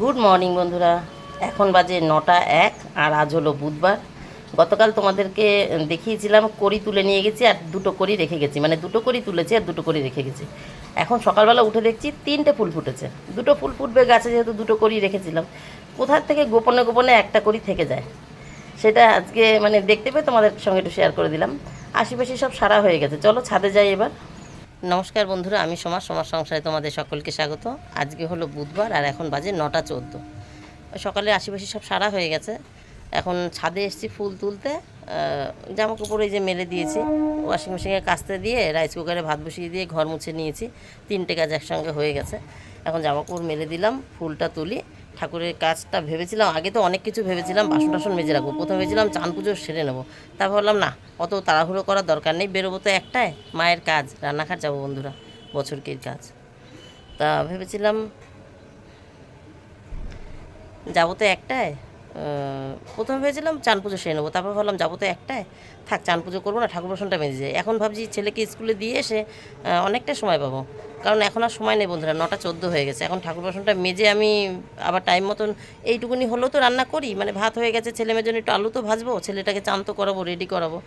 Good morning বন্ধুরা। এখন বাজে নটা এক, আর আজ হলো বুধবার। গতকাল তোমাদেরকে দেখিয়েছিলাম, কড়ি তুলে নিয়ে গেছি, আর দুটো কড়ি রেখে গেছি। মানে দুটো কড়ি তুলেছি, আর দুটো কড়ি রেখে গেছি। এখন সকালবেলা উঠে দেখছি, তিনটে ফুল ফুটেছে। দুটো ফুল ফুটবে গাছে, যেহেতু দুটো কড়ি রেখেছিলাম। কোথার থেকে গোপনে গোপনে একটা কড়ি থেকে যায়? সেটা আজকে মানে দেখতে পেয়ে তোমাদের সঙ্গে একটু শেয়ার করে দিলাম। আশেপাশে সব সারা হয়ে গেছে। চলো ছাদে যাই এবার। নমস্কার বন্ধুরা, আমি সমাজ সমাজ সংসারে তোমাদের সকলকে স্বাগত। আজকে হলো বুধবার আর এখন বাজে নটা চোদ্দ। সকালে আশেপাশে সব সারা হয়ে গেছে। এখন ছাদে এসেছি ফুল তুলতে। জামা কাপড় এই যে মেলে দিয়েছি ওয়াশিং মেশিনে কাচতে দিয়ে রাইস কুকারে ভাত বসিয়ে দিয়ে ঘর মুছে নিয়েছি। তিনটে কাজ একসঙ্গে হয়ে গেছে। এখন জামা কাপড় মেলে দিলাম, ফুলটা তুলি। ঠাকুরের কাজটা ভেবেছিলাম আগে তো অনেক কিছু ভেবেছিলাম বাসন টাসন মেজে রাখব। প্রথমে ভেবেছিলাম চান পুজো সেরে নেব। তারপর ভাবলাম না অত তাড়াহুড়ো করার দরকার নেই বেরোবো তো একটাই মায়ের কাজ রান্নাঘাট যাব বন্ধুরা বছরকির কাজ। তা ভেবেছিলাম যাব তো একটায় আহ, প্রথমে ভেবেছিলাম চান পুজো সেরে নেব, তারপর ভাবলাম যাব তো একটায়। থাক, চান পুজো করব না, ঠাকুর বাসনটা মেজে যায়। এখন ভাবছি ছেলেকে স্কুলে দিয়ে এসে অনেকটা সময় পাবো। কারণ এখন আর সময় নেই বন্ধুরা, নটা চোদ্দ হয়ে গেছে। এখন ঠাকুর বাসনটা মেজে আমি আবার টাইম মতন এইটুকুনি হলেও তো রান্না করি। মানে ভাত হয়ে গেছে, ছেলে মেয়ের জন্য একটু আলু তো ভাজবো, ছেলেটাকে চান তো করাবো রেডি করাবো।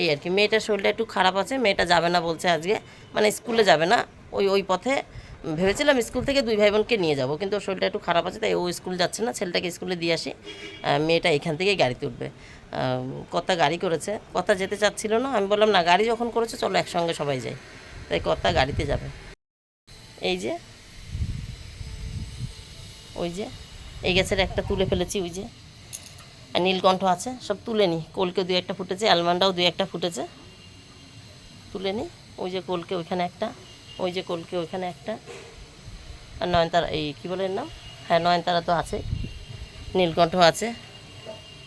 এই আর কি, মেয়েটার শরীরটা একটু খারাপ আছে, মেয়েটা যাবে না বলছে আজকে। মানে স্কুলে যাবে না, ওই ওই পথে। ভেবেছিলাম স্কুল থেকে দুই ভাই বোনকে নিয়ে যাব, কিন্তু শরীরটা একটু খারাপ আছে, তাই ও স্কুল যাচ্ছে না, ছেলেটাকে স্কুলে দিয়ে আসি। মেয়েটা এখান থেকেই গাড়িতে উঠবে। কর্তা গাড়ি করেছে। কর্তা যেতে চাচ্ছিল না, আমি বললাম, না, গাড়ি যখন করেছে, চলো একসঙ্গে সবাই যাই। তাই কর্তা গাড়িতে যাবে। এই যে, ওই যে, এই গাছের একটা তুলে ফেলেছি, ওই যে। আর নীলকণ্ঠ আছে, সব তুলে নিই কলকে দুই একটা ফুটেছে অ্যালমন্ডাও দুই একটা ফুটেছে। তুলে নিই ওই যে কলকে ওইখানে একটা। ওই যে কলকে ওইখানে একটা। আর নয়নতারা, এই কী বলে নাম? হ্যাঁ নয়নতারা তো আছে, নীলকণ্ঠ আছে।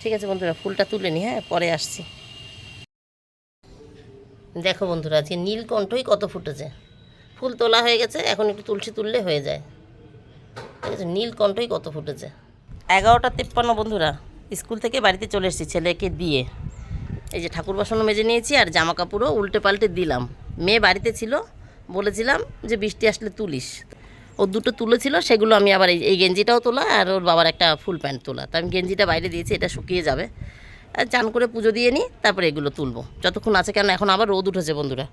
ঠিক আছে বন্ধুরা, ফুলটা তুলে নিই হ্যাঁ পরে আসছি। দেখো বন্ধুরা, আজকে নীলকণ্ঠই কত ফুটেছে। ফুল তোলা হয়ে গেছে, এখন একটু তুলসী তুললে হয়ে যায়। ঠিক আছে, নীলকণ্ঠই কত ফুটেছে। এগারোটা তেপ্পান্ন বন্ধুরা, স্কুল থেকে বাড়িতে চলে এসেছি, ছেলেকে দিয়ে। এই যে ঠাকুর বাসনও মেজে নিয়েছি, আর জামা কাপড়ও উল্টে পাল্টে দিলাম। মেয়ে বাড়িতে ছিল বলেছিলাম যে বৃষ্টি আসলে তুলিস। ও দুটো তুলেছিল, সেগুলো আমি আবার এই গেঞ্জিটাও তোলা আর ওর বাবার একটা ফুল প্যান্ট তোলা। তা আমি গেঞ্জিটা বাইরে দিয়েছি, এটা শুকিয়ে যাবে। চান করে পুজো দিয়ে নিই, তারপরে এগুলো তুলবো। যতক্ষণ আছে কেন এখন আবার রোদ উঠেছে বন্ধুরা।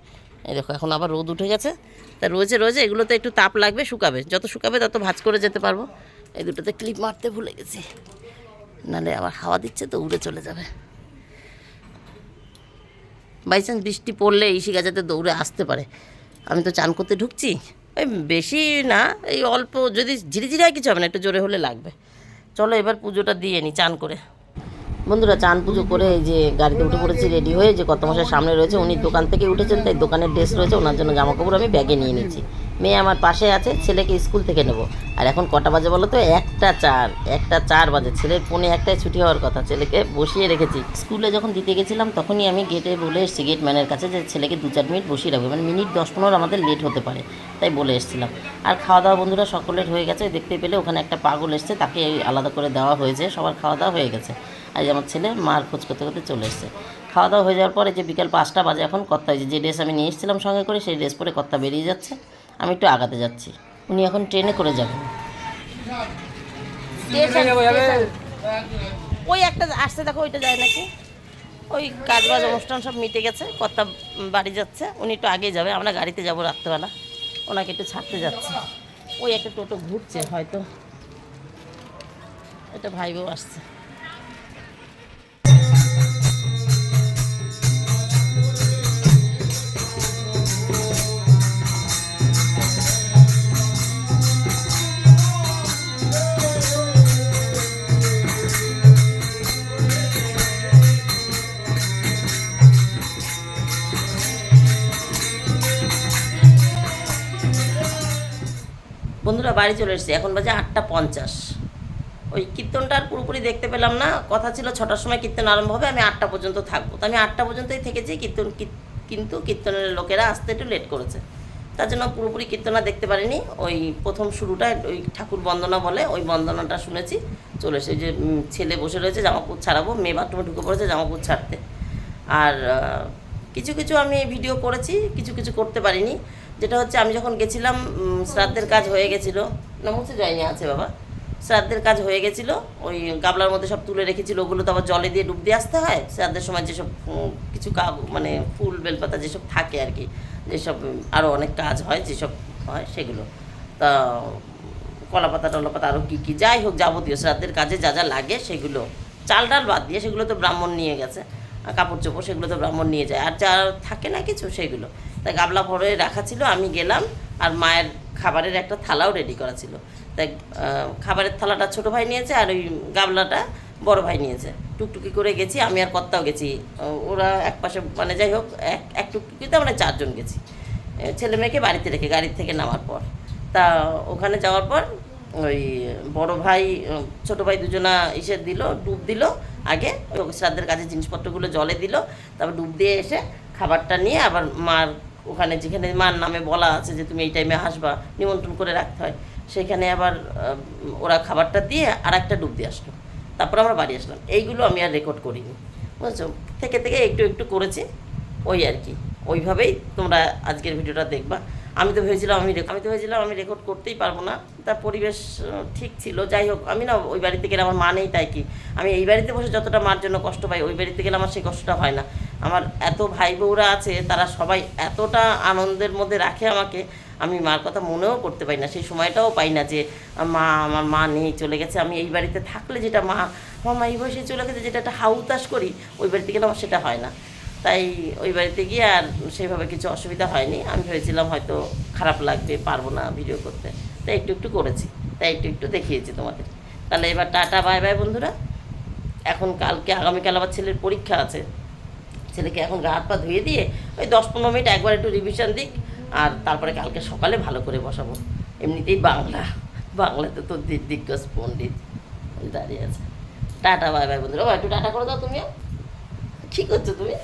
এই দেখো, এখন আবার রোদ উঠে গেছে। তা রোজে রোজে এগুলোতে একটু তাপ লাগবে, শুকাবে। যত শুকাবে তত ভাজ করে যেতে পারব। এই দুটোতে ক্লিপ মারতে ভুলে গেছি। নাহলে আবার হাওয়া দিচ্ছে তো উড়ে চলে যাবে। বাই চান্স বৃষ্টি পড়লে ইসি গাছাতে দৌড়ে আসতে পারে। আমি তো চান করতে ঢুকছি। এই বেশি না, এই অল্প, যদি হয় কিছু হবে না, একটু জোরে হলে লাগবে। চলো এবার পুজোটা দিয়ে নিই চান করে। বন্ধুরা চান পুজো করে এই যে গাড়িতে উঠে পড়েছি রেডি হয়ে যে কত মাসের সামনে রয়েছে, উনি দোকান থেকে উঠেছেন, তাই দোকানের ড্রেস রয়েছে, ওনার জন্য জামা কাপড় আমি ব্যাগে নিয়ে নিচ্ছি। মেয়ে আমার পাশে আছে, ছেলেকে স্কুল থেকে নেব। আর এখন কটা বাজে বলো তো? একটা চার একটা চার বাজে। ছেলের পৌনে একটায় ছুটি হওয়ার কথা, ছেলেকে বসিয়ে রেখেছি। স্কুলে যখন দিতে গেছিলাম, তখনই আমি গেটে বলে এসেছি গেট ম্যানের কাছে যে ছেলেকে দু চার মিনিট বসিয়ে রাখবে। মানে মিনিট দশ পনেরো আমাদের লেট হতে পারে, তাই বলে এসেছিলাম। আর খাওয়া দাওয়া বন্ধুরা সকলের হয়ে গেছে, দেখতে পেলে ওখানে একটা পাগল এসছে, তাকে আলাদা করে দেওয়া হয়েছে, সবার খাওয়া দাওয়া হয়ে গেছে। যে আমার ছেলে মার খোঁজ করতে করতে চলে এসছে। খাওয়া দাওয়া হয়ে যাওয়ার পরে যে বিকাল পাঁচটা বাজে এখন কর্তা এই যে যে ড্রেস আমি নিয়ে এসেছিলাম সঙ্গে করে সেই ড্রেস পরে কর্তা বেরিয়ে যাচ্ছে। আমি একটু আগাতে যাচ্ছি। উনি এখন ট্রেনে করে যাবেন। ওই একটা আসছে দেখো ওইটা যায় নাকি? ওই কাজ বাজ অনুষ্ঠান সব মিটে গেছে কর্তা বাড়ি যাচ্ছে উনি একটু আগে যাবে আমরা গাড়িতে যাব রাত্রেবেলা। ওনাকে একটু ছাড়তে যাচ্ছে। ওই একটা টোটো ঘুরছে হয়তো। এটা ভাই বউ আসছে। বন্ধুরা বাড়ি চলে এসেছি। এখন বাজে আটটা পঞ্চাশ। ওই কীর্তনটা আর পুরোপুরি দেখতে পেলাম না। কথা ছিল ছটার সময় কীর্তন আরম্ভ হবে, আমি আটটা পর্যন্ত থাকব। তো আমি আটটা পর্যন্তই থেকেছি, কীর্তন কীর- কিন্তু কীর্তনের লোকেরা আসতে একটু লেট করেছে। তার জন্য পুরোপুরি কীর্তনা দেখতে পারিনি। ওই প্রথম শুরুটা ওই ঠাকুর বন্দনা বলে, ওই বন্দনাটা শুনেছি। চলে এসে যে ছেলে বসে রয়েছে জামাপুর ছাড়াবো। মেয়ে বাথরুমে ঢুকে পড়েছে জামাপুর ছাড়তে। আর কিছু কিছু আমি ভিডিও করেছি, কিছু কিছু করতে পারিনি। যেটা হচ্ছে আমি যখন গেছিলাম শ্রাদ্ধের কাজ হয়ে গেছিল। না, মুছে যায়নি, আছে বাবা। শ্রাদ্ধের কাজ হয়ে গেছিল, ওই গাবলার মধ্যে সব তুলে রেখেছিল, ওগুলো তো আবার জলে দিয়ে ডুব দিয়ে আসতে হয়। শ্রাদ্ধের সময় যেসব কিছু মানে ফুল, বেলপাতা যেসব থাকে আর কি, যেসব আরও অনেক কাজ হয়, যেসব হয় সেগুলো। তা কলা পাতা টলা পাতা আরও কী কী, যাই হোক যাবতীয় শ্রাদ্ধের কাজে যা যা লাগে সেগুলো, চাল ডাল বাদ দিয়ে সেগুলো তো ব্রাহ্মণ নিয়ে গেছে কাপড় চোপড় সেগুলো তো ব্রাহ্মণ নিয়ে যায়, আর যা থাকে না কিছু সেগুলো। তাই গাবলা ভরে রাখা ছিল, আমি গেলাম আর মায়ের খাবারের একটা থালাও রেডি করা ছিল। তাই খাবারের থালাটা ছোট ভাই নিয়েছে আর ওই গাবলাটা বড় ভাই নিয়েছে। টুকটুকি করে গেছি, আমি আর কর্তাও গেছি। ওরা এক পাশে মানে যাই হোক, এক এক টুকটুকিতে আমরা চারজন গেছি। ছেলে মেয়েকে বাড়িতে রেখে, গাড়ির থেকে নামার পর। তা ওখানে যাওয়ার পর ওই বড় ভাই ছোট ভাই দুজনা ইসে দিল, ডুব দিল আগে, শ্রাদ্ধের কাছে জিনিসপত্রগুলো জলে দিল, তারপর ডুব দিয়ে এসে খাবারটা নিয়ে আবার মার ওখানে যেখানে মার নামে বলা আছে যে তুমি এই টাইমে আসবা নিমন্ত্রণ করে রাখতে হয়। সেখানে আবার ওরা খাবারটা দিয়ে আর একটা ডুব দিয়ে আসলো। তারপর আমরা বাড়ি আসলাম। এইগুলো আমি আর রেকর্ড করিনি। বুঝছ? থেকে থেকে একটু একটু করেছি। ওই আর কি। ওইভাবেই তোমরা আজকের ভিডিওটা দেখবা। আমি তো ভেবেছিলাম আমি আমি তো ভেবেছিলাম আমি রেকর্ড করতেই পারব না। তার পরিবেশ ঠিক ছিল। যাই হোক, আমি না ওই বাড়িতে গেলে আমার মা নেই, তাই কি? আমি এই বাড়িতে বসে যতটা মার জন্য কষ্ট পাই, ওই বাড়িতে গেলে আমার সেই কষ্টটা হয় না। আমার এত ভাই বউরা আছে, তারা সবাই এতটা আনন্দের মধ্যে রাখে আমাকে, আমি মার কথা মনেও করতে পারি না। সেই সময়টাও পাই না যে, মা, আমার মা নেই, চলে গেছে। আমি এই বাড়িতে থাকলে যেটা মা, আমার মা এই বয়সে চলে গেছে, যেটা একটা হাউতাস করি, ওই বাড়িতে গেলে আমার সেটা হয় না। তাই ওই বাড়িতে গিয়ে আর সেভাবে কিছু অসুবিধা হয়নি। আমি ভেবেছিলাম হয়তো খারাপ লাগবে, পারব না ভিডিও করতে। তাই একটু একটু করেছি। তাই একটু একটু দেখিয়েছি তোমাদের। তাহলে এবার টাটা, বাই বাই, বন্ধুরা। এখন কালকে, আগামীকাল আবার ছেলের পরীক্ষা আছে। ছেলেকে এখন গা হাত পা ধুয়ে দিয়ে ওই দশ পনেরো মিনিট একবার একটু রিভিশন দিক আর তারপরে কালকে সকালে ভালো করে বসাবো। এমনিতেই বাংলা বাংলাতে তো দিগ্গজ পণ্ডিত। দাঁড়িয়ে আছে। টাটা বাই বাই বন্ধুরা। ও, একটু টাটা করে দাও তুমিও কী করছ তুমি?